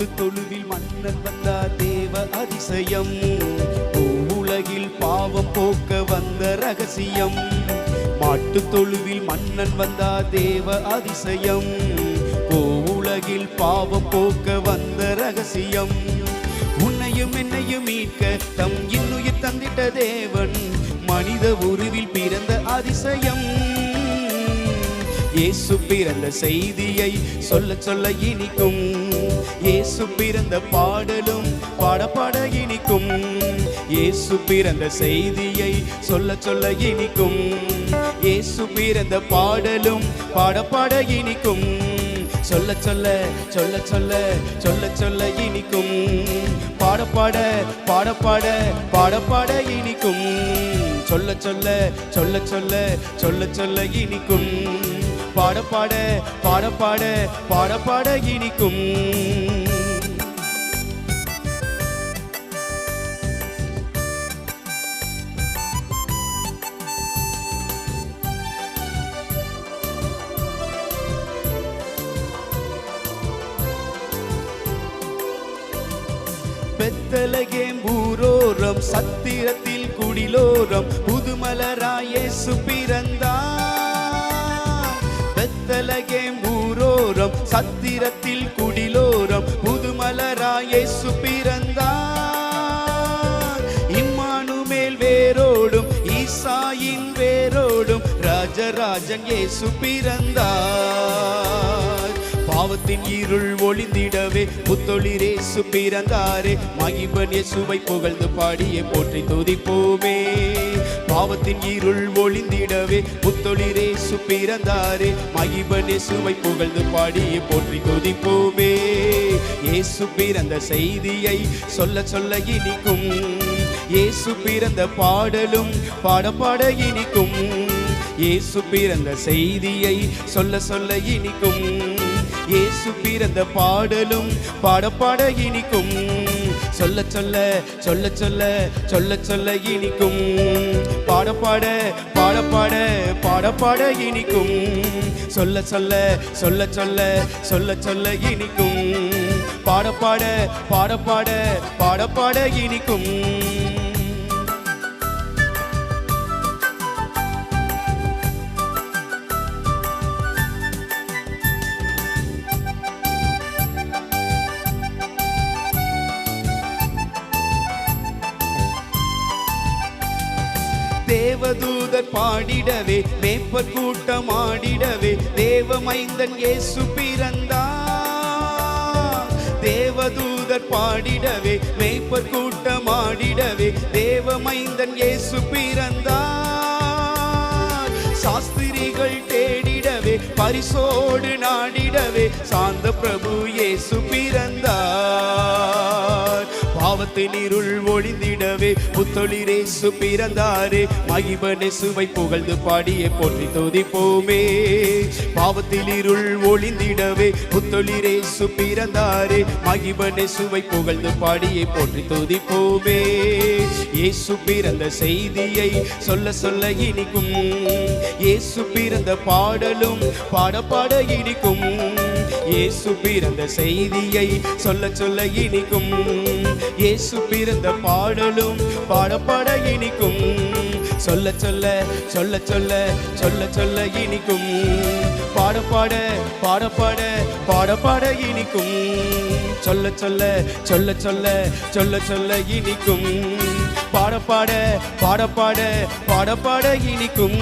மாட்டு தொழுவில் மன்னன் வந்தார் தேவ அதிசயம். உலகில் பாவம் போக்க வந்த ரகசியம். மாட்டு தொழுவில் மன்னன் வந்தார் தேவ அதிசயம். உலகில் பாவம் போக்க வந்த ரகசியம். உன்னையும் என்னையும் மீட்க தம் இன்னுயிர் தந்திட்ட தேவன். மனித உருவில் பிறந்த அதிசயம். இயேசு பிறந்த செய்தியை சொல்ல சொல்ல இனிக்கும். இயேசு பிறந்த பாடலும் பாடப்பாட இனிக்கும். இயேசு பிறந்த செய்தியை சொல்ல சொல்ல இனிக்கும். இயேசு பிறந்த பாடலும் பாடப்பாட இனிக்கும். சொல்ல சொல்ல சொல்ல சொல்ல சொல்ல சொல்ல இனிக்கும். பாடப்பாட பாடப்பாட பாடப்பாட இனிக்கும். சொல்ல சொல்ல சொல்ல சொல்ல சொல்ல சொல்ல இனிக்கும். பாட பாட பாட பாட பாட பாட இனிக்கும். பெத்தலகேம் ஊரோரம் சத்திரத்தில் குடிலோரம் புதுமலராயே சுப்பிரந்தா பத்திரத்தில் சத்திரத்தில் குடிலோரம் புதுமலராயேசு பிறந்தார். இம்மானுமேல் வேரோடும் ஈசாயின் வேரோடும் ராஜராஜன் ஏசு பிறந்தார். பாவத்தின் இருள் ஒளிந்திடவே புத்தொழிரே சுப்பிறந்தாரே மகிபன் இயேசுவை புகழ்ந்து பாடியே போற்றி துதிப்போமே. பாவத்தின் இருள் ஒளிந்திடவே புத்தொழிரே சுப்பிறந்தாரே. மகிபனே சுவை புகழ்ந்து பாடியே போற்றி துதிப்போமே. இயேசு பிறந்த செய்தியை சொல்ல சொல்ல இனிக்கும். இயேசு பிறந்த பாடலும் பாட பாட இனிக்கும். இயேசு பிறந்த செய்தியை சொல்ல சொல்ல இனிக்கும். இயேசு பிறந்த பாடலும் பாட பாட இனிக்கும். சொல்ல சொல்ல சொல்ல சொல்ல சொல்ல சொல்ல இனிக்கும். பாட பாட பாட பாட பாட பாட இனிக்கும். சொல்ல சொல்ல சொல்ல சொல்ல சொல்ல சொல்ல இனிக்கும். பாட பாட பாட பாட பாட பாட இனிக்கும். தேவதூதர் பாடிடவே மேப்பர் கூட்டம் ஆடிடவே தேவமைந்தன் இயேசு பிறந்தா தேவதூதர் பாடிடவே மேய்ப்பர் கூட்டம் ஆடிடவே தேவமைந்தன் இயேசு பிறந்தார். சாஸ்திரிகள் தேடிடவே பரிசோடு நாடிடவே சாந்த பிரபு இயேசு பிறந்தார். பாவத்தின் இருள் ஒளிந்திடவே புத்தொளிரேசு பிறந்தாரே. மகிமனேசுவை புகழ்ந்து பாடியே போற்றி துதிப்போமே. பாவத்தில் இருள் ஒளிந்திடவே புத்தொளிரேசு பிறந்தாரே. மகிமனேசுவை புகழ்ந்து பாடியே போற்றி துதிப்போமே. இயேசு பிறந்த செய்தியை சொல்ல சொல்ல இனிக்கும். இயேசு பிறந்த பாடலும் பாட பாட இனிக்கும். இயேசு பிறந்த செய்தியை சொல்ல சொல்ல இனிக்கும். இயேசு பிறந்த பாடலும் பாடப்பட இனிக்கும். சொல்ல சொல்ல சொல்ல சொல்ல சொல்ல சொல்ல இனிக்கும். பாடப்பாட பாடப்பாட பாடப்பாட இனிக்கும். சொல்ல சொல்ல சொல்ல சொல்ல சொல்ல சொல்ல இனிக்கும். பாடப்பாட பாடப்பாட பாடப்பாட இனிக்கும்.